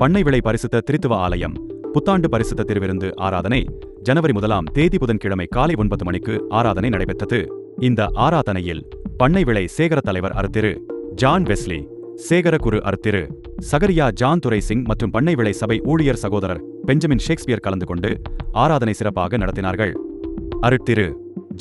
பண்ணை விளை பரிசுத்த திருத்துவ ஆலயம் புத்தாண்டு பரிசுத்த திருவிருந்து ஆராதனை ஜனவரி முதலாம் தேதி புதன்கிழமை காலை ஒன்பது மணிக்கு ஆராதனை நடைபெற்றது. இந்த ஆராதனையில் பண்ணை விளை சேகர தலைவர் அருத்திரு ஜான் வெஸ்லி சேகர குரு அருத்திரு சகரியா ஜான் துரை சிங் மற்றும் பண்ணை விளை சபை ஊழியர் சகோதரர் பெஞ்சமின் ஷேக்ஸ்பியர் கலந்து கொண்டு ஆராதனை சிறப்பாக நடத்தினார்கள். அருட்திரு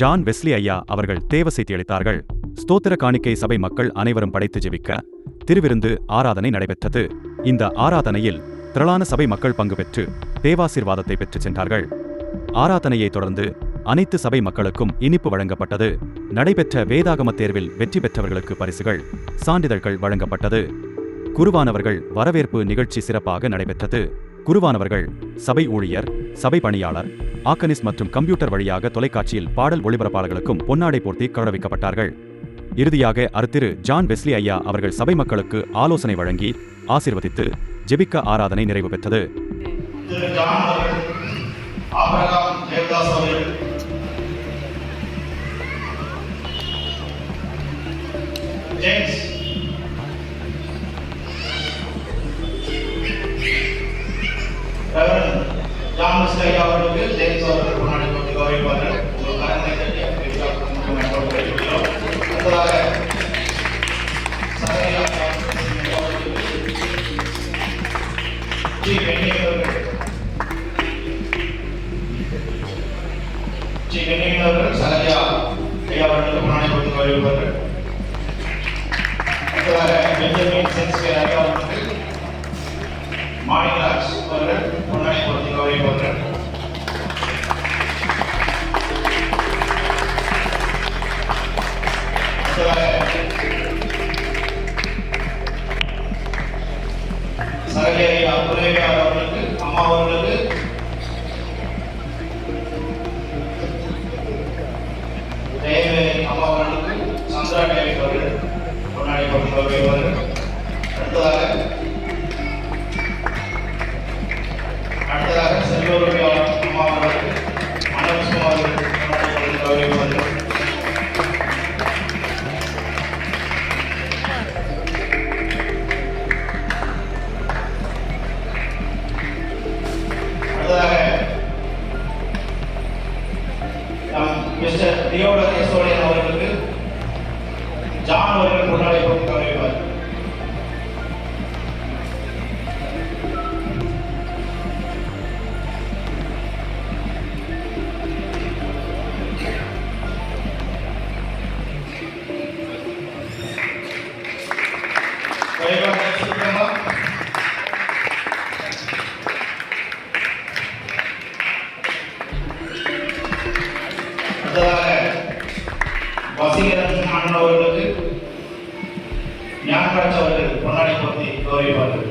ஜான் வெஸ்லி ஐயா அவர்கள் தேவ செய்தி அளித்தார்கள். ஸ்தோத்திர காணிக்கை சபை மக்கள் அனைவரும் படைத்து ஜெபிக்க திருவிருந்து ஆராதனை நடைபெற்றது. இந்த ஆராதனையில் திரளான சபை மக்கள் பங்கு பெற்று தேவாசீர்வாதத்தை பெற்றுச் சென்றார்கள். ஆராதனையைத் தொடர்ந்து அனைத்து சபை மக்களுக்கும் இனிப்பு வழங்கப்பட்டது. நடைபெற்ற வேதாகம தேர்வில் வெற்றி பெற்றவர்களுக்கு பரிசுகள் சான்றிதழ்கள் வழங்கப்பட்டது. குருவானவர்கள் வரவேற்பு நிகழ்ச்சி சிறப்பாக நடைபெற்றது. குருவானவர்கள் சபை ஊழியர் சபை பணியாளர் ஆக்கனிஸ் மற்றும் கம்ப்யூட்டர் வழியாக தொலைக்காட்சியில் பாடல் ஒளிபரப்பாளர்களுக்கும் பொன்னாடை போர்த்தி கௌரவிக்கப்பட்டார்கள். இறுதியாக அருத்திரு ஜான் வெஸ்லி ஐயா அவர்கள் சபை மக்களுக்கு ஆலோசனை வழங்கி ஆசிர்வதித்து ஜெபிக்க ஆராதனை நிறைவு பெற்றது. அவர்கள் ஸ்ரீ ஐயா அவர்களுக்கு முன்னாடி கொடுத்து கௌரவிப்பார்கள் அடுத்ததாக பெஞ்சமின் சென்ஸ்கர் ஐயா ஜான் அவர்கள் முன்னாடி ஞானராஜ் அவர்கள் பொன்னாடி பொருத்தி கௌரவிப்பார்கள்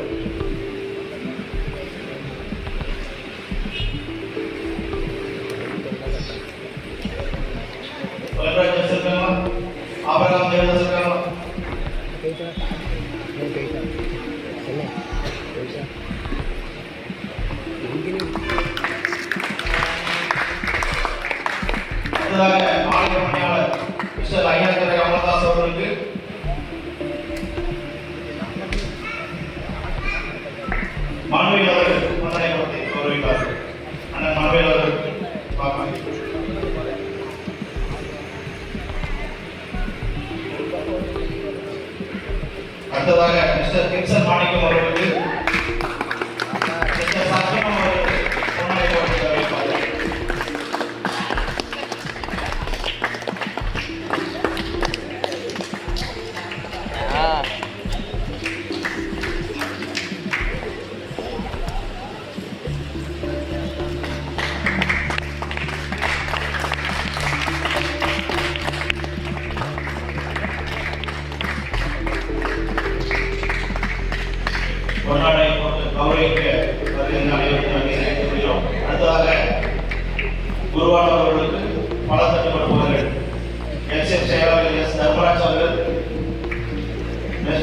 வரராஜ செல்வமா ಕೆಲಸ ಕೆಲಸ ಮಾಡಿಕೊಂಡು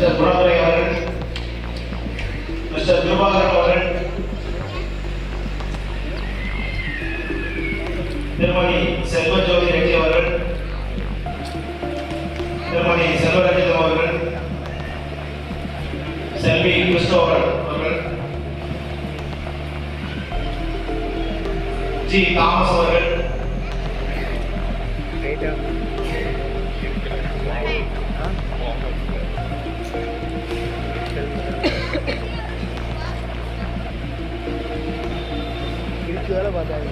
மிஸ்டர் குணவரை அவர்கள் மிஸ்டர் கிருபாகரன் அவர்கள் திருமதி செல்வஜோதி ரெட்டி அவர்கள் திருமதி செல்வரஞ்சிதம் அவர்கள் செல்வி கிறிஸ்டோபர் அவர்கள் ஜி தாமஸ் அவர்கள் வேலை பார்த்தாங்க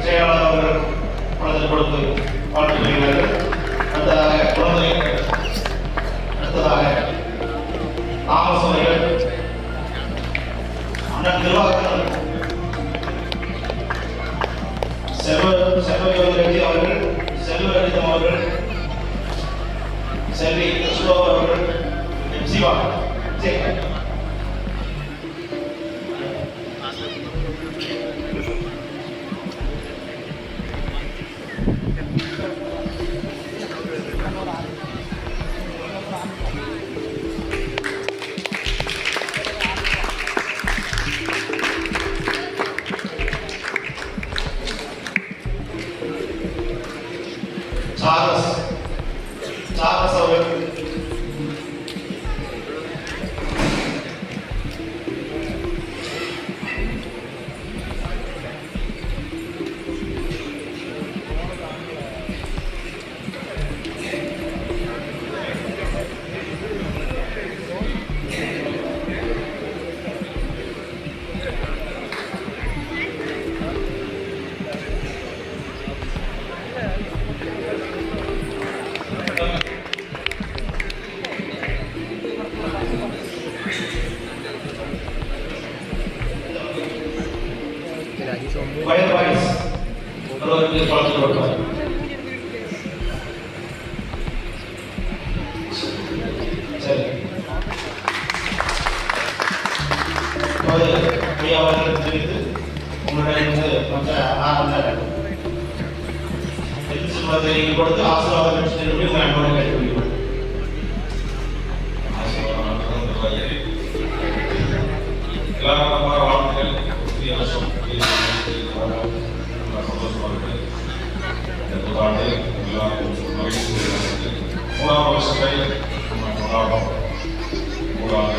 செயலாளர் கொடுத்து வாழ்த்து வருகிறார்கள் அடுத்ததாக குழந்தை அடுத்ததாக தாமஸ் அவர்கள் அண்ணன் நிர்வாகத்தில் செல்வ செல்வயோகி அவர்கள் செல்வரளிதம் அவர்கள் செல்வி சுபா அவர்கள் எம் சிவா சரி. ஐயா அவர்கள் தெரிவித்து உங்களிடம் வந்து மற்ற ஆரம்ப எதிர்த்து சொல்வதை நீங்கள் கொடுத்து ஆசீர்வாதம் பெற்று உங்கள் அன்போடு கேட்டுக்கொள்கிறோம் எல்லாரும் நம்ம வாழ்க்கைகள் புதிய வருஷம் புதிய சந்தோஷமாக இருக்கு. நல்லா சந்தோஷமா இருக்கு. இந்த புத்தாண்டு எல்லாரும் மகிழ்ச்சி இருக்கு. மூணாவது வருஷத்தை நம்ம கொண்டாடுறோம் மூணாவது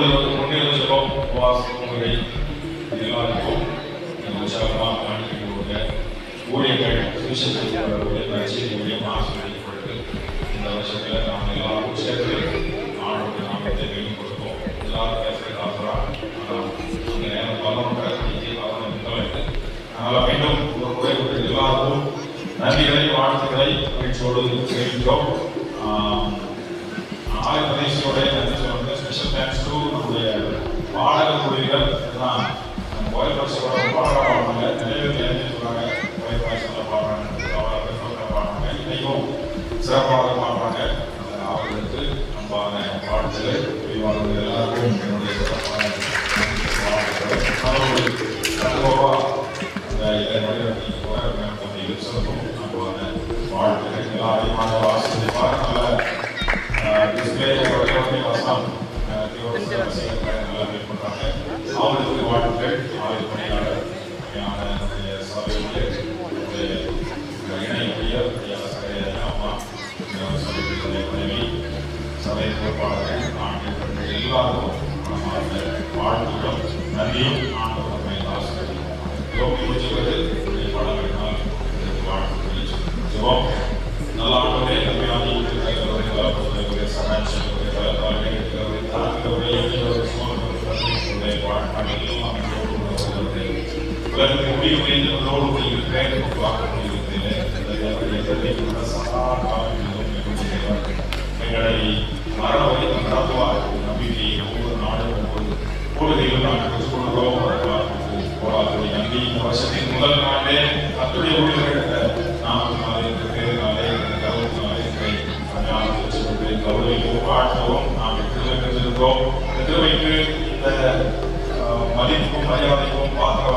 முன்னிலை முன்னிலை சொல்லும் உபவாசம் முறை இது எல்லாருக்கும் நீங்கள் உற்சாகமாக காணிக்க ஊழியர்கள் சுவிசேஷத்தில் நச்சரி ஊழியம் ஆசிரியப்பட்டு இந்த வருஷத்தில் நாம் எல்லாரும் சேர்த்து ஆண்டோட நாமத்தை கொடுப்போம் எல்லாரும் பேசுறது அந்த நேரம் பலரும் பேசுறதுக்கு பலரும் அதனால் மீண்டும் ஒரு முறை ஒரு எல்லாருக்கும் நன்றிகளை வாழ்த்துக்களை மகிழ்ச்சியோடு தெரிவிக்கிறோம். ஆலய நன்றி ஸ்பெஷல் தேங்க்ஸ் டு நம்முடைய பாடக குழுவினர் எல்லாம் கோயில் பரிசோட பாடக பாடுறாங்க நிறைய பேர் எழுதி கோயில் பரிசோட பாடுறாங்க. பாடுறாங்க. இன்னைக்கும் சிறப்பாக பாடுறாங்க. அவர்களுக்கு நம்ம வாழ்த்துக்கள் எல்லாருக்கும் சபை பொறுப்பாளர்கள் ஆண்கள் பெண்கள் எல்லாருக்கும் மனமார்ந்த வாழ்த்துக்களும் நன்றியும் ஆண்டவரை ஆசிரியர் யோகி முடிச்சுவது படங்களினால் வாழ்த்துக்களை ஜெபம் நல்ல ஆண்டவரே நம்பியான சகாட்சி உலகத்தின் முடிவு என்பதோடு இருக்கிறேன் பார்க்க சகா காலங்களிலும் எங்களை மரணவை நடத்துவார் நம்பிக்கை ஒவ்வொரு நாடும் ஒவ்வொரு கூடுதலும் நாங்கள் பெற்றுக்கொள்கிறோம் போராட்டத்தை நம்பி இந்த வருஷத்தின் முதல் நாளே அத்துடைய ஊழியர்கள் நாமத்தினாலே இந்த பேரினாலே இந்த கருவத்தினாலே எங்களை கௌரவிக்கும் வாழ்த்தவும் நாம் திருவிழந்திருக்கிறோம் இந்த இந்த மதிப்பும் மரியாதைக்கும் பாத்திரவங்களாக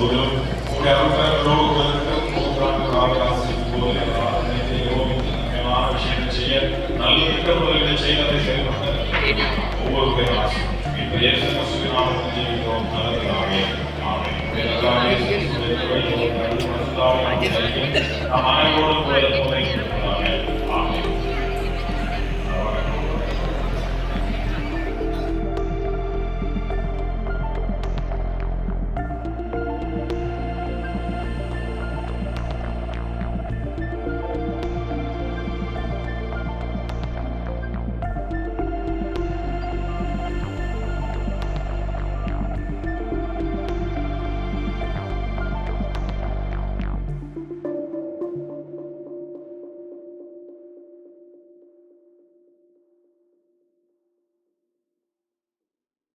வருஷம் முழுவதும் உங்களுடைய அருட்களோடு மூன்றாண்டு ஆசிரியர் போது முக்கியமான விஷயங்கள் செய்ய நல்ல திட்டமிடல்களை செய்வதை ஒவ்வொரு பேரும் ஆசை இப்போ இயேசு கிறிஸ்துவின் நாமத்தில் ஜீவிக்கிறோம் நல்லதாகவே நாம் அனைவரோடும்